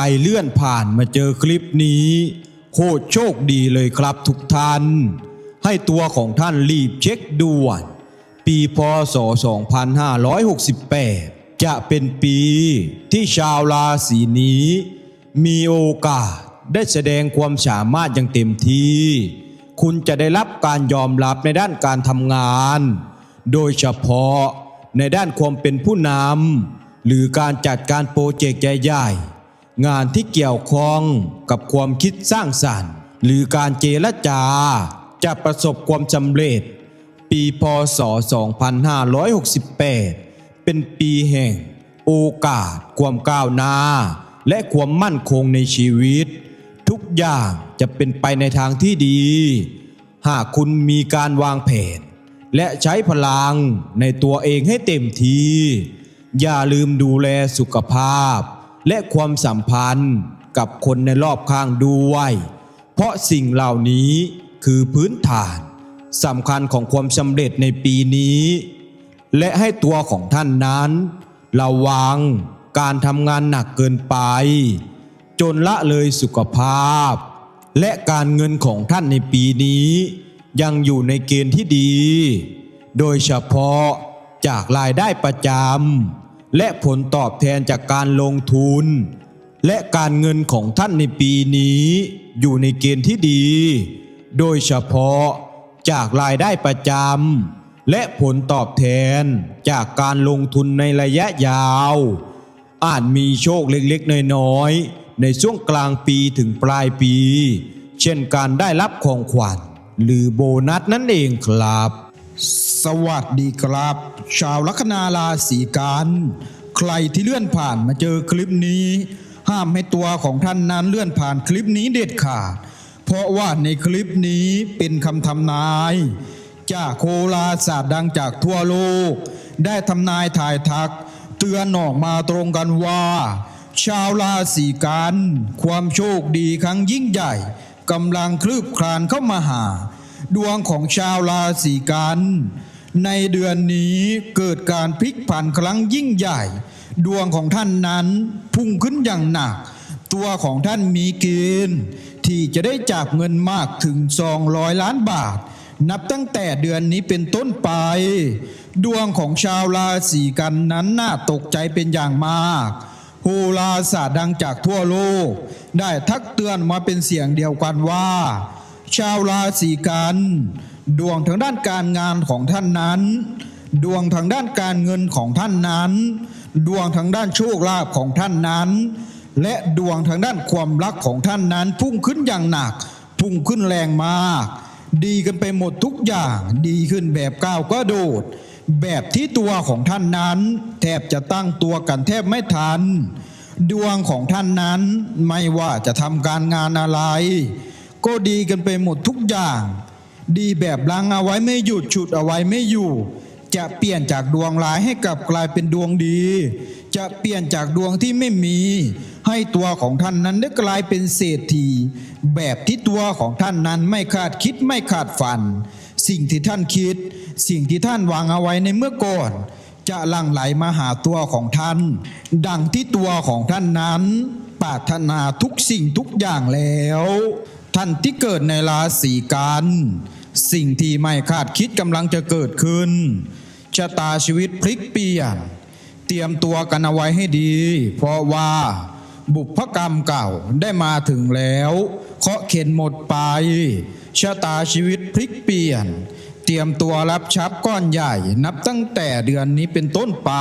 รเลื่อนผ่านมาเจอคลิปนี้ โคตรโชคดีเลยครับทุกท่าน ให้ตัวของท่านรีบเช็คด่วน ปีพศ 2568 จะเป็นปีที่ชาวราศีนี้ มีโอกาสได้แสดงความสามารถอย่างเต็มที่ คุณจะได้รับการยอมรับในด้านการทำงาน โดยเฉพาะในด้านความเป็นผู้นำหรือการจัดการโปรเจกต์ใหญ่ๆ งานที่เกี่ยวข้องกับความคิดสร้างสรรค์ หรือการเจรจาจะประสบความสำเร็จ ปีพศ 2568 เป็นปีแห่ง โอกาส ความก้าวหน้า และความมั่นคงในชีวิต ทุกอย่างจะเป็นไปในทางที่ดี หากคุณมีการวางแผน และใช้พลังในตัวเองให้เต็มที่ อย่าลืมดูแลสุขภาพ และความสัมพันธ์กับคนในรอบข้างด้วย เพราะสิ่งเหล่านี้คือพื้นฐานสำคัญของความสำเร็จในปีนี้ และให้ตัวของท่านนั้น ระวังการทำงานหนักเกินไป จนละเลยสุขภาพ และการเงินของท่านในปีนี้ ยังอยู่ในเกณฑ์ที่ดี โดยเฉพาะจากรายได้ประจำ และผลตอบแทนจากการลงทุน และการเงินของท่านในปีนี้ อยู่ในเกณฑ์ที่ดี โดยเฉพาะจากรายได้ประจำและผลตอบแทนจากการลงทุนในระยะยาว อาจมีโชคเล็กๆ น้อยๆ ในช่วงกลางปีถึงปลายปี เช่นการได้รับของขวัญหรือโบนัสนั่นเองครับ สวัสดีครับ ชาวลัคนาราศีกัน ใครที่เลื่อนผ่านมาเจอคลิปนี้ ห้ามให้ตัวของท่านนั้นเลื่อนผ่านคลิปนี้เด็ดขาด เพราะว่าในคลิปนี้เป็นคำทำนาย จากโคราศาสตร์ดังจากทั่วโลก ได้ทำนายถ่ายทัก เตือนออกมาตรงกันว่า ชาวราศีกัน ความโชคดีครั้งยิ่งใหญ่กำลังคลืบคลานเข้ามาหา ดวงของชาวราศีกัน ในเดือนนี้เกิดการพลิกผันครั้งยิ่งใหญ่ ดวงของท่านนั้นพุ่งขึ้นอย่างหนัก ตัวของท่านมีเกณฑ์ที่จะได้จับเงินมากถึง 200 ล้านบาท นับตั้งแต่เดือนนี้เป็นต้นไป ดวงของชาวราศีกันนั้นน่าตกใจเป็นอย่างมากโหราศาสตร์ดังจากทั่วโลก ได้ทักเตือนมาเป็นเสียงเดียวกันว่า ชาวราศีกัน ดวงทางด้านการงานของท่านนั้น ดวงทางด้านการเงินของท่านนั้น ดวงทางด้านโชคลาภของท่านนั้น และดวงทางด้านความรักของท่านนั้น พุ่งขึ้นอย่างหนัก พุ่งขึ้นแรงมาก ดีกันไปหมดทุกอย่าง ดีขึ้นแบบก้าวก็โดด แบบที่ตัวของท่านนั้น แทบจะตั้งตัวกันแทบไม่ทัน ดวงของท่านนั้นไม่ว่าจะทำการงานอะไร ก็ดีกันไปหมดทุกอย่าง ดีแบบลังเอาไว้ไม่หยุดฉุดเอาไว้ไม่อยู่ จะเปลี่ยนจากดวงร้ายให้กลับกลายเป็นดวงดี จะเปลี่ยนจากดวงที่ไม่มี ให้ตัวของท่านนั้นได้กลายเป็นเศรษฐีแบบที่ตัวของท่านนั้นไม่คาดคิดไม่คาดฝัน สิ่งที่ท่านคิด สิ่งที่ท่านวางเอาไว้ในเมื่อก่อน จะลั่งไหลมาหาตัวของท่าน ดังที่ตัวของท่านนั้นปรารถนาทุกสิ่งทุกอย่างแล้ว ท่านที่เกิดในราศีกัน สิ่งที่ไม่คาดคิดกำลังจะเกิดขึ้น ชะตาชีวิตพลิกเปลี่ยน เตรียมตัวกันเอาไว้ให้ดี เพราะว่าบุพกรรมเก่าได้มาถึงแล้วเคาะเข็นหมดไป ชะตาชีวิตพลิกเปลี่ยน เตรียมตัวรับทรัพย์ก้อนใหญ่นับตั้งแต่เดือนนี้เป็นต้นไป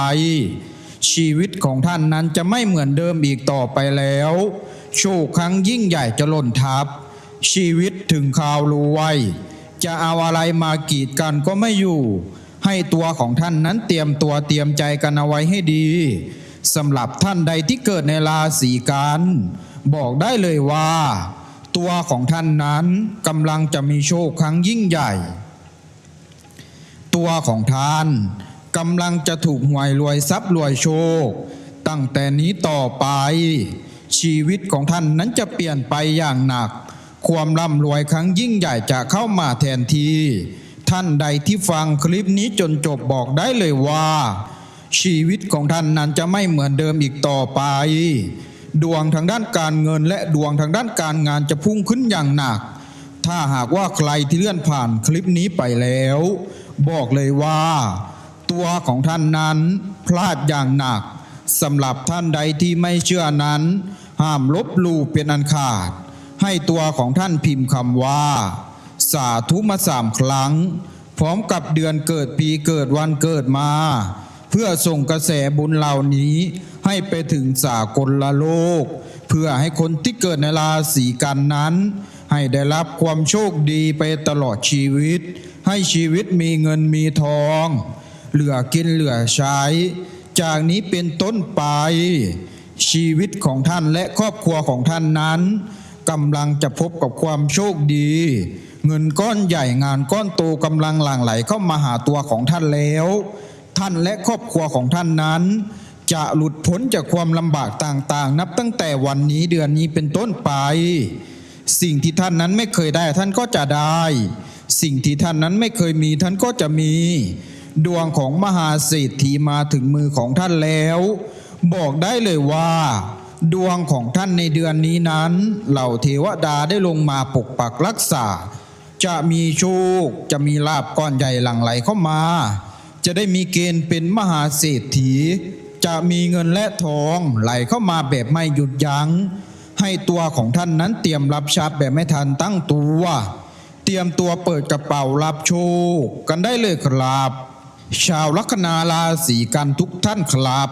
ชีวิตของท่านนั้นจะไม่เหมือนเดิมอีกต่อไปแล้ว โชคครั้งยิ่งใหญ่จะล่นทับ ชีวิตถึงข่าวรู้ไว้ จะเอาอะไรมากีดกันก็ไม่อยู่ ให้ตัวของท่านนั้นเตรียมตัวเตรียมใจกันเอาไว้ให้ดีสำหรับท่านใดที่เกิดในราศีกันบอกได้เลยว่า ตัวของท่านนั้นกำลังจะมีโชคครั้งยิ่งใหญ่ ตัวของท่านกำลังจะถูกหวยรวยทรัพย์รวยโชค ตั้งแต่นี้ต่อไป ชีวิตของท่านนั้นจะเปลี่ยนไปอย่างหนัก ความร่ำรวยครั้งยิ่งใหญ่จะเข้ามาแทนที ท่านใดที่ฟังคลิปนี้จนจบบอกได้เลยว่า ชีวิตของท่านนั้นจะไม่เหมือนเดิมอีกต่อไป ดวงทางด้านการเงินและดวงทางด้านการงานจะพุ่งขึ้นอย่างหนัก ถ้าหากว่าใครที่เลื่อนผ่านคลิปนี้ไปแล้ว บอกเลยว่า ตัวของท่านนั้นพลาดอย่างหนักสำหรับท่านใดที่ไม่เชื่อนั้น ห้ามลบลู่เป็นอันขาด ให้ตัวของท่านพิมพ์คำว่า สาธุมาสามครั้ง พร้อมกับเดือนเกิดปีเกิดวันเกิดมา เพื่อส่งกระแสบุญเหล่านี้ให้ไปถึงสากลละโลก เพื่อให้คนที่เกิดในราศีกันนั้น ให้ได้รับความโชคดีไปตลอดชีวิต ให้ชีวิตมีเงินมีทอง เหลือกินเหลือใช้ จากนี้เป็นต้นไป ชีวิตของท่านและครอบครัวของท่านนั้น กำลังจะพบกับความโชคดี เงินก้อนใหญ่งานก้อนโตกำลังหลั่งไหลเข้ามาหาตัวของท่านแล้ว ท่านและครอบครัวของท่านนั้น จะหลุดพ้นจากความลำบากต่างๆ นับตั้งแต่วันนี้เดือนนี้เป็นต้นไป สิ่งที่ท่านนั้นไม่เคยได้ท่านก็จะได้ สิ่งที่ท่านนั้นไม่เคยมีท่านก็จะมี ดวงของมหาเศรษฐีมาถึงมือของท่านแล้ว บอกได้เลยว่า ดวงของท่านในเดือนนี้นั้น เหล่าเทวดาได้ลงมาปกปักรักษา จะมีโชค จะมีลาบก้อนใหญ่หลั่งไหลเข้ามา จะได้มีเกณฑ์เป็นมหาเศรษฐี จะมีเงินและทองไหลเข้ามาแบบไม่หยุดยัง้ง ให้ตัวของท่านนั้นเตรียมรับทรัพย์แบบไม่ทันตั้งตัว เตรียมตัวเปิดกระเป๋ารับโชค กันได้เลยครับ ชาวลัคนาราศีกันทุกท่านครับ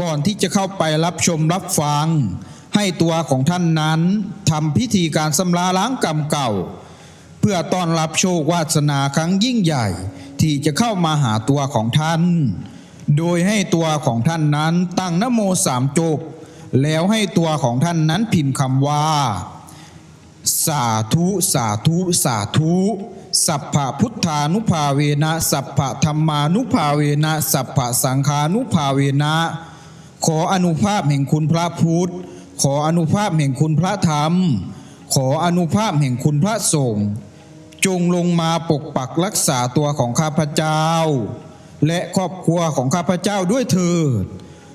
ก่อนที่จะเข้าไปรับชมรับฟัง ให้ตัวของท่านนั้นทำพิธีการสำราล้างกรรมเก่า เพื่อต้อนรับโชควาสนาครั้งยิ่งใหญ่ ที่จะเข้ามาหาตัวของท่าน โดยให้ตัวของท่านนั้นตั้งนโมสามจบ แล้วให้ตัวของท่านนั้นพิมพ์คำว่า สาธุสาธุสาธุสัพพะพุทธานุภาเวนะ สัพพะธรรมานุภาเวนะ สัพพะสังฆานุภาเวนะ ขออนุภาพแห่งคุณพระพุทธ ขออนุภาพแห่งคุณพระธรรม ขออนุภาพแห่งคุณพระสงฆ์จงลงมาปกปักรักษาตัวของข้าพเจ้า และครอบครัวของข้าพเจ้าด้วยเถิด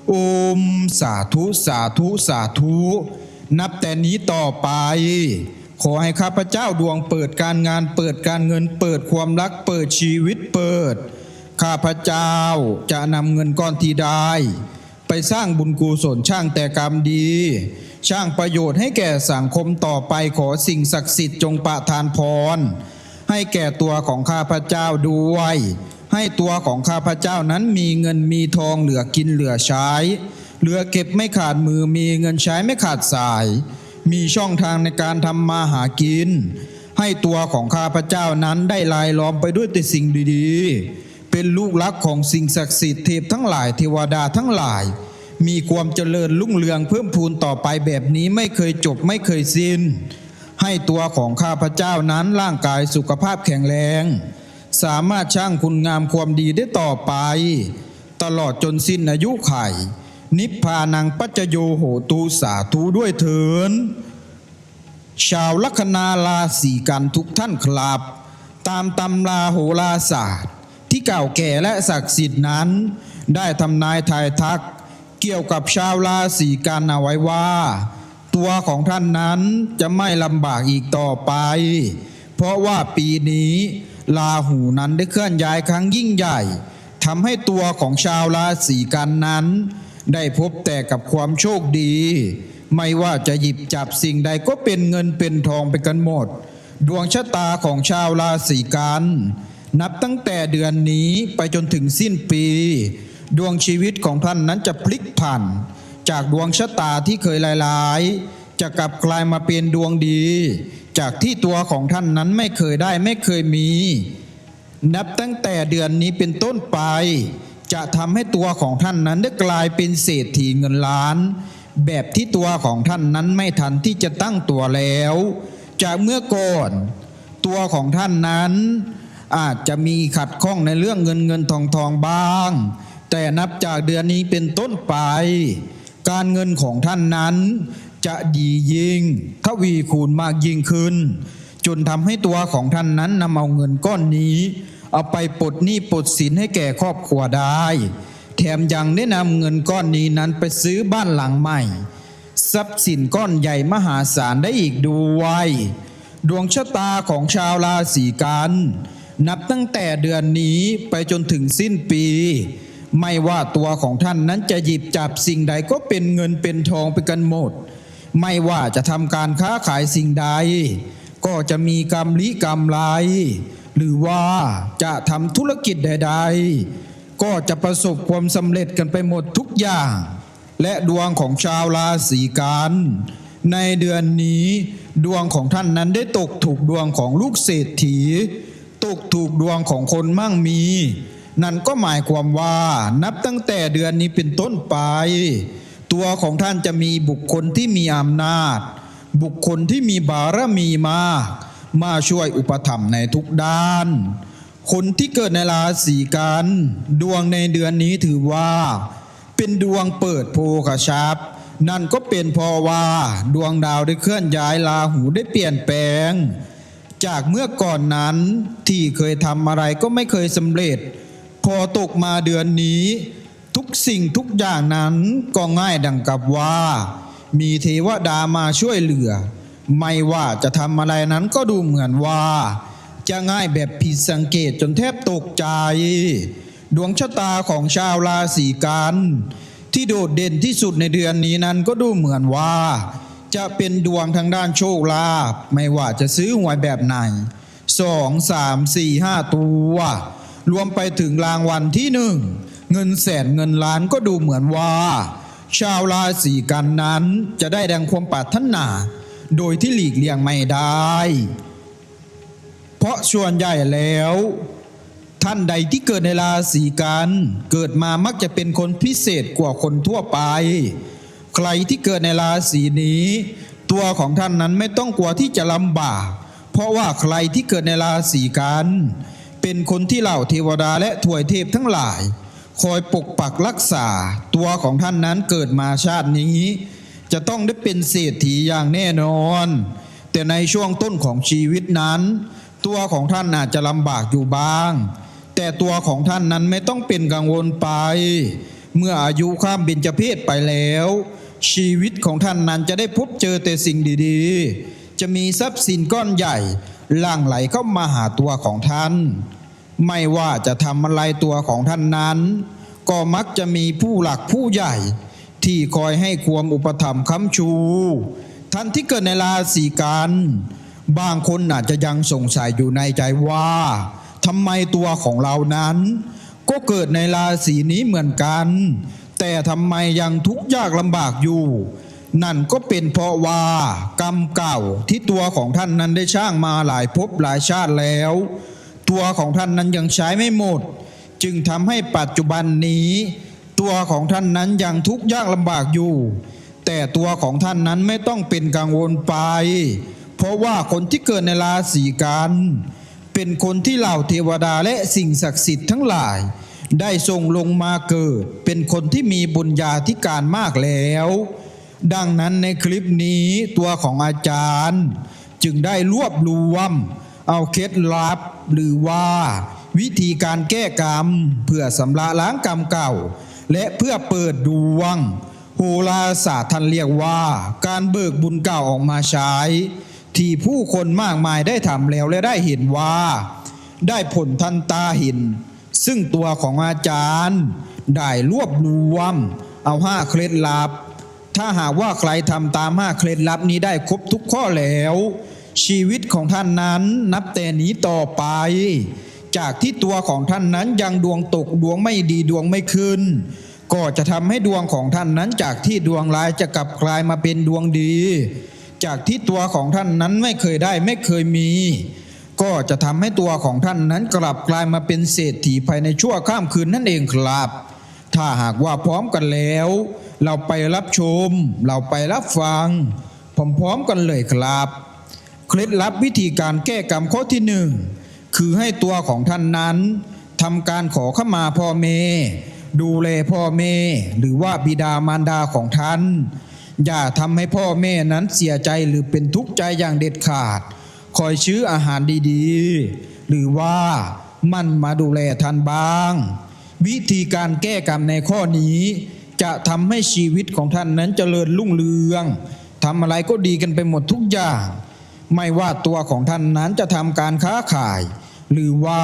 โอมสาธุสาธุสาธุ นับแต่นี้ต่อไป ขอให้ข้าพเจ้าดวงเปิดการงานเปิดการเงินเปิดความรักเปิดชีวิตเปิด ข้าพเจ้าจะนำเงินก้อนที่ได้ ไปสร้างบุญกุศลช่างแต่กรรมดี ช่างประโยชน์ให้แก่สังคมต่อไปขอสิ่งศักดิ์สิทธิ์จงประทานพร ให้แก่ตัวของข้าพเจ้าด้วย ให้ตัวของข้าพเจ้านั้นมีเงินมีทองเหลือกินเหลือใช้ เหลือเก็บไม่ขาดมือมีเงินใช้ไม่ขาดสาย มีช่องทางในการทำมาหากิน ให้ตัวของข้าพเจ้านั้นได้ลายล้อมไปด้วยแต่สิ่งดีๆ เป็นลูกรักของสิ่งศักดิ์สิทธิ์เทพทั้งหลายเทวดาทั้งหลาย มีความเจริญรุ่งเรืองเพิ่มพูนต่อไปแบบนี้ไม่เคยจบไม่เคยสิ้น ให้ตัวของข้าพเจ้านั้นร่างกายสุขภาพแข็งแรง สามารถช่างคุณงามความดีได้ต่อไป ตลอดจนสิ้นอายุไข นิพพานังปัจจโยโหตูสาธุด้วยเถินชาวลัคนาราศีกันทุกท่านครับ ตามตำราโหราศาสตร์ ที่เก่าแก่และศักดิ์สิทธิ์นั้น ได้ทำนายทายทัก เกี่ยวกับชาวราศีกันเอาไว้ว่า ตัวของท่านนั้นจะไม่ลำบากอีกต่อไป เพราะว่าปีนี้ลาหูนั้นได้เคลื่อนย้ายครั้งยิ่งใหญ่ทำให้ตัวของชาวราศีกันนั้น ได้พบแต่กับความโชคดี ไม่ว่าจะหยิบจับสิ่งใดก็เป็นเงินเป็นทองไปกันหมด ดวงชะตาของชาวราศีกัน นับตั้งแต่เดือนนี้ไปจนถึงสิ้นปี ดวงชีวิตของท่านนั้นจะพลิกผัน จากดวงชะตาที่เคยลายๆ จะกลับกลายมาเป็นดวงดี จากที่ตัวของท่านนั้นไม่เคยได้ไม่เคยมี นับตั้งแต่เดือนนี้เป็นต้นไป จะทำให้ตัวของท่านนั้นได้กลายเป็นเศรษฐีเงินล้าน แบบที่ตัวของท่านนั้นไม่ทันที่จะตั้งตัวแล้ว จากเมื่อก่อน ตัวของท่านนั้น อาจจะมีขัดข้องในเรื่องเงินเงินทองทองบ้าง แต่นับจากเดือนนี้เป็นต้นไป การเงินของท่านนั้น จะดียิ่งทวีคูณมากยิ่งขึ้น จนทำให้ตัวของท่านนั้นนำเอาเงินก้อนนี้ เอาไปปลดหนี้ปลดสินให้แก่ครอบครัวได้ แถมยังได้นำเงินก้อนนี้นั้นไปซื้อบ้านหลังใหม่ ทรัพย์สินก้อนใหญ่มหาศาลได้อีกด้วยดวงชะตาของชาวราศีกัน นับตั้งแต่เดือนนี้ไปจนถึงสิ้นปี ไม่ว่าตัวของท่านนั้นจะหยิบจับสิ่งใดก็เป็นเงินเป็นทองไปกันหมด ไม่ว่าจะทำการค้าขายสิ่งใด ก็จะมีกำลิกำไร หรือว่าจะทำธุรกิจใด ๆ ก็จะประสบความสำเร็จกันไปหมดทุกอย่าง และดวงของชาวราศีกันในเดือนนี้ดวงของท่านนั้นได้ตกถูกดวงของลูกเศรษฐี ตกถูกดวงของคนมั่งมี นั่นก็หมายความว่านับตั้งแต่เดือนนี้เป็นต้นไป ตัวของท่านจะมีบุคคลที่มีอำนาจ บุคคลที่มีบารมีมากมาช่วยอุปถัมภ์ในทุกด้าน คนที่เกิดในราศีกันดวงในเดือนนี้ถือว่า เป็นดวงเปิดโพกระชับนั่นก็เป็นเพราะว่า ดวงดาวได้เคลื่อนย้ายราหูได้เปลี่ยนแปลง จากเมื่อก่อนนั้นที่เคยทำอะไรก็ไม่เคยสำเร็จ พอตกมาเดือนนี้ ทุกสิ่งทุกอย่างนั้นก็ง่ายดังกับว่า มีเทวดามาช่วยเหลือ ไม่ว่าจะทำอะไรนั้นก็ดูเหมือนว่า จะง่ายแบบผิดสังเกตจนแทบตกใจ ดวงชะตาของชาวราศีกัน ที่โดดเด่นที่สุดในเดือนนี้นั้นก็ดูเหมือนว่า จะเป็นดวงทางด้านโชคลาภไม่ว่าจะซื้อหวยแบบไหนสองสามสี่ห้าตัว รวมไปถึงรางวัลที่หนึ่งเงินแสนเงินล้านก็ดูเหมือนว่า ชาวราศีกันนั้นจะได้ดังความปรารถนา โดยที่หลีกเลี่ยงไม่ได้ เพราะส่วนใหญ่แล้ว ท่านใดที่เกิดในราศีกัน เกิดมามักจะเป็นคนพิเศษกว่าคนทั่วไป ใครที่เกิดในราศีนี้ ตัวของท่านนั้นไม่ต้องกลัวที่จะลำบาก เพราะว่าใครที่เกิดในราศีกัน เป็นคนที่เหล่าเทวดาและถวยเทพทั้งหลาย คอยปกปักรักษา ตัวของท่านนั้นเกิดมาชาตินี้ จะต้องได้เป็นเศรษฐีอย่างแน่นอน แต่ในช่วงต้นของชีวิตนั้น ตัวของท่านอาจจะลำบากอยู่บ้าง แต่ตัวของท่านนั้นไม่ต้องเป็นกังวลไป เมื่ออายุข้ามเบญจเพศไปแล้ว ชีวิตของท่านนั้นจะได้พบเจอแต่สิ่งดีๆ จะมีทรัพย์สินก้อนใหญ่หลั่งไหลเข้ามาหาตัวของท่าน ไม่ว่าจะทำอะไรตัวของท่านนั้น ก็มักจะมีผู้หลักผู้ใหญ่ ที่คอยให้ความอุปถัมภ์ค้ำชู ท่านที่เกิดในราศีกันบางคนอาจจะยังสงสัยอยู่ในใจว่าทำไมตัวของเรานั้น ก็เกิดในราศีนี้เหมือนกัน แต่ทำไมยังทุกข์ยากลำบากอยู่ นั่นก็เป็นเพราะว่ากรรมเก่าที่ตัวของท่านนั้นได้ช่างมาหลายภพหลายชาติแล้ว ตัวของท่านนั้นยังใช้ไม่หมด จึงทำให้ปัจจุบันนี้ ตัวของท่านนั้นยังทุกข์ยากลำบากอยู่ แต่ตัวของท่านนั้นไม่ต้องเป็นกังวลไป เพราะว่าคนที่เกิดในราศีกัน เป็นคนที่เหล่าเทวดาและสิ่งศักดิ์สิทธิ์ทั้งหลาย ได้ส่งลงมาเกิด เป็นคนที่มีบุญญาธิการมากแล้ว ดังนั้นในคลิปนี้ตัวของอาจารย์ จึงได้รวบรวม เอาเคล็ดลับหรือว่า วิธีการแก้กรรม เพื่อสำระล้างกรรมเก่า และเพื่อเปิดดวงโหราศาสตร์ท่านเรียกว่าการเบิกบุญเก่าออกมาใช้ ที่ผู้คนมากมายได้ทำแล้วและได้เห็นว่า ได้ผลทันตาเห็น ซึ่งตัวของอาจารย์ได้รวบรวม เอาห้าเคล็ดลับ ถ้าหากว่าใครทำตามห้าเคล็ดลับนี้ได้ครบทุกข้อแล้ว ชีวิตของท่านนั้นนับแต่นี้ต่อไป จากที่ตัวของท่านนั้นยังดวงตกดวงไม่ดีดวงไม่ขึ้น ก็จะทำให้ดวงของท่านนั้นจากที่ดวงร้ายจะกลับกลายมาเป็นดวงดี จากที่ตัวของท่านนั้นไม่เคยได้ไม่เคยมี ก็จะทำให้ตัวของท่านนั้นกลับกลายมาเป็นเศรษฐีภายในชั่วข้ามคืนนั่นเองครับ ถ้าหากว่าพร้อมกันแล้ว เราไปรับชม เราไปรับฟังพร้อมๆกันเลยครับ เคล็ดลับวิธีการแก้กรรมข้อที่หนึ่งคือให้ตัวของท่านนั้นทำการขอขมาพ่อแม่ดูแลพ่อแม่หรือว่าบิดามารดาของท่าน อย่าทำให้พ่อแม่นั้นเสียใจหรือเป็นทุกข์ใจอย่างเด็ดขาด คอยชื้ออาหารดีๆ หรือว่ามันมาดูแลท่านบ้าง วิธีการแก้กรรมในข้อนี้ จะทำให้ชีวิตของท่านนั้นเจริญรุ่งเรืองทำอะไรก็ดีกันไปหมดทุกอย่าง ไม่ว่าตัวของท่านนั้นจะทำการค้าขาย หรือว่า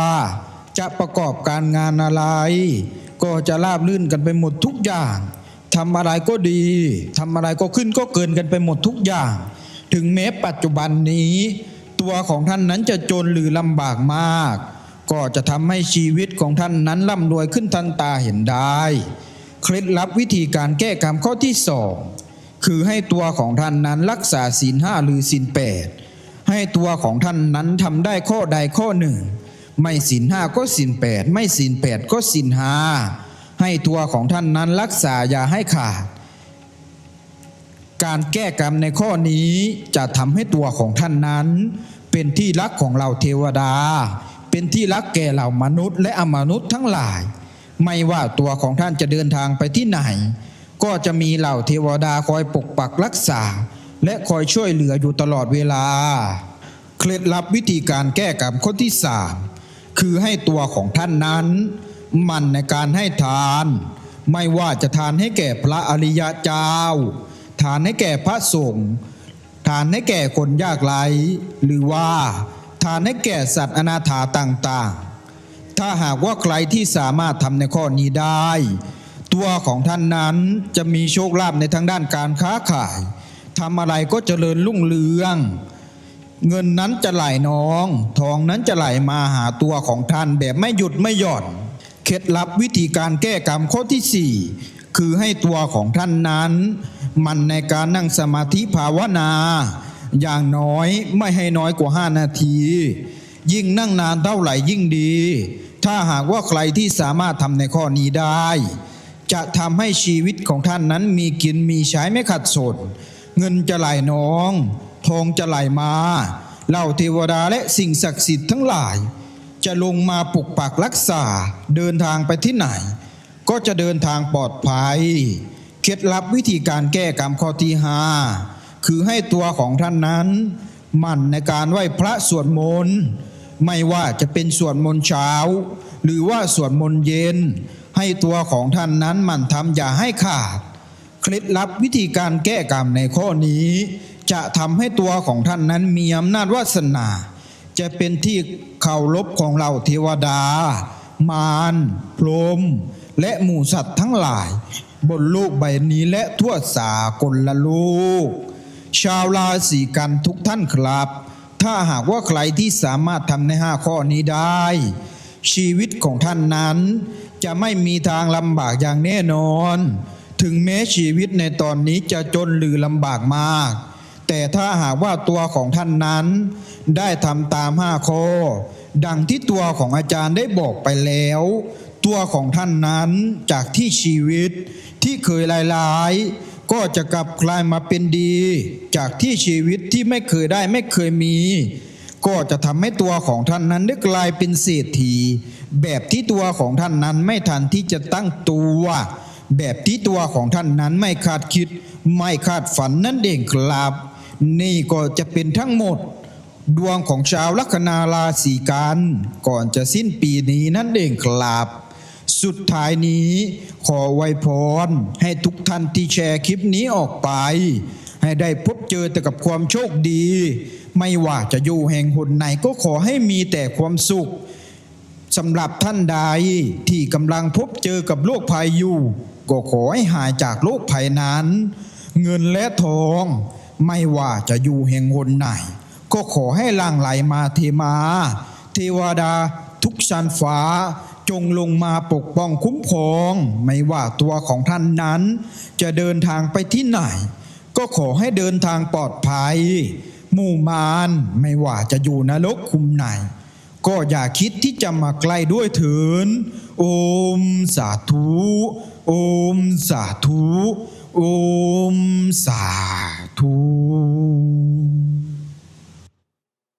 จะประกอบการงานอะไร ก็จะราบรื่นกันไปหมดทุกอย่างทำอะไรก็ดีทำอะไรก็ขึ้นก็เกินกันไปหมดทุกอย่าง ถึงแม้ปัจจุบันนี้ ตัวของท่านนั้นจะจนหรือลำบากมาก ก็จะทำให้ชีวิตของท่านนั้นร่ำรวยขึ้นทันตาเห็นได้ เคล็ดลับวิธีการแก้กรรมข้อที่สองคือให้ตัวของท่านนั้นรักษาศีลห้าหรือศีลแปดให้ตัวของท่านนั้นทำได้ข้อใดข้อหนึ่ง ไม่ศีลห้าก็ศีลแปดไม่ศีลแปดก็ศีลห้าให้ตัวของท่านนั้นรักษาอย่าให้ขาด การแก้กรรมในข้อนี้จะทำให้ตัวของท่านนั้น เป็นที่รักของเราเทวดา เป็นที่รักแก่เหล่ามนุษย์และอมนุษย์ทั้งหลาย ไม่ว่าตัวของท่านจะเดินทางไปที่ไหน ก็จะมีเหล่าเทวดาคอยปกปักรักษา และคอยช่วยเหลืออยู่ตลอดเวลา เคล็ดลับวิธีการแก้กรรมข้อที่สามคือให้ตัวของท่านนั้น มันในการให้ทาน ไม่ว่าจะทานให้แก่พระอริยเจ้า ทานให้แก่พระสงฆ์ทานให้แก่คนยากไร้หรือว่า ทานให้แก่สัตว์อนาถาต่างๆ ถ้าหากว่าใครที่สามารถทำในข้อนี้ได้ ตัวของท่านนั้นจะมีโชคลาภในทางด้านการค้าขายทำอะไรก็เจริญรุ่งเรือง เงินนั้นจะไหลน้อง ทองนั้นจะไหลมาหาตัวของท่านแบบไม่หยุดไม่หย่อนเคล็ดลับวิธีการแก้กรรมข้อที่สี่คือให้ตัวของท่านนั้น มันในการนั่งสมาธิภาวนา อย่างน้อยไม่ให้น้อยกว่า 5 นาที ยิ่งนั่งนานเท่าไหร่ยิ่งดี ถ้าหากว่าใครที่สามารถทำในข้อนี้ได้ จะทำให้ชีวิตของท่านนั้นมีกินมีใช้ไม่ขัดสน เงินจะไหลน้อง ทองจะไหลมาเหล่าเทวดาและสิ่งศักดิ์สิทธิ์ทั้งหลาย จะลงมาปกปักรักษาเดินทางไปที่ไหน ก็จะเดินทางปลอดภัย เคล็ดลับวิธีการแก้กรรมข้อที่ห้าคือให้ตัวของท่านนั้นหมั่นในการไหว้พระสวดมนต์ไม่ว่าจะเป็นสวดมนต์เช้า หรือว่าสวดมนต์เย็น ให้ตัวของท่านนั้นหมั่นทำอย่าให้ขาด เคล็ดลับวิธีการแก้กรรมในข้อนี้ จะทำให้ตัวของท่านนั้นมีอำนาจวาสนา จะเป็นที่เคารพของเราเทวดา มารพรหมและหมู่สัตว์ทั้งหลาย บนโลกใบนี้และทั่วสากลละโลก ชาวราศีกันทุกท่านครับ ถ้าหากว่าใครที่สามารถทำในห้าข้อนี้ได้ ชีวิตของท่านนั้น จะไม่มีทางลำบากอย่างแน่นอน ถึงแม้ชีวิตในตอนนี้จะจนหรือลำบากมาก แต่ถ้าหากว่าตัวของท่านนั้น ได้ทำตามห้าข้อ ดังที่ตัวของอาจารย์ได้บอกไปแล้ว ตัวของท่านนั้นจากที่ชีวิตที่เคยลายๆ ก็จะกลับกลายมาเป็นดี จากที่ชีวิตที่ไม่เคยได้ไม่เคยมี ก็จะทำให้ตัวของท่านนั้นได้กลายเป็นเศรษฐี แบบที่ตัวของท่านนั้นไม่ทันที่จะตั้งตัว แบบที่ตัวของท่านนั้นไม่คาดคิด ไม่คาดฝันนั่นเองครับ นี่ก็จะเป็นทั้งหมดดวงของชาวลัคนาราศีกันก่อนจะสิ้นปีนี้นั่นเองครับ สุดท้ายนี้ขอไวพรให้ทุกท่านที่แชร์คลิปนี้ออกไป ให้ได้พบเจอแต่กับความโชคดี ไม่ว่าจะอยู่แห่งหนไหนก็ขอให้มีแต่ความสุขสำหรับท่านใดที่กำลังพบเจอกับโรคภัยอยู่ ก็ขอให้หายจากโรคภัยนั้น เงินและทองไม่ว่าจะอยู่แห่งหนไหน ก็ขอให้ล่างไหลมาเทมา เทวดาทุกชั้นฟ้า จงลงมาปกป้องคุ้มครอง ไม่ว่าตัวของท่านนั้น จะเดินทางไปที่ไหน ก็ขอให้เดินทางปลอดภัยหมู่มารไม่ว่าจะอยู่นรกคุมไหน ก็อย่าคิดที่จะมาใกล้ด้วยเถินโอมสาธุโอมสาธุโอมสาธุ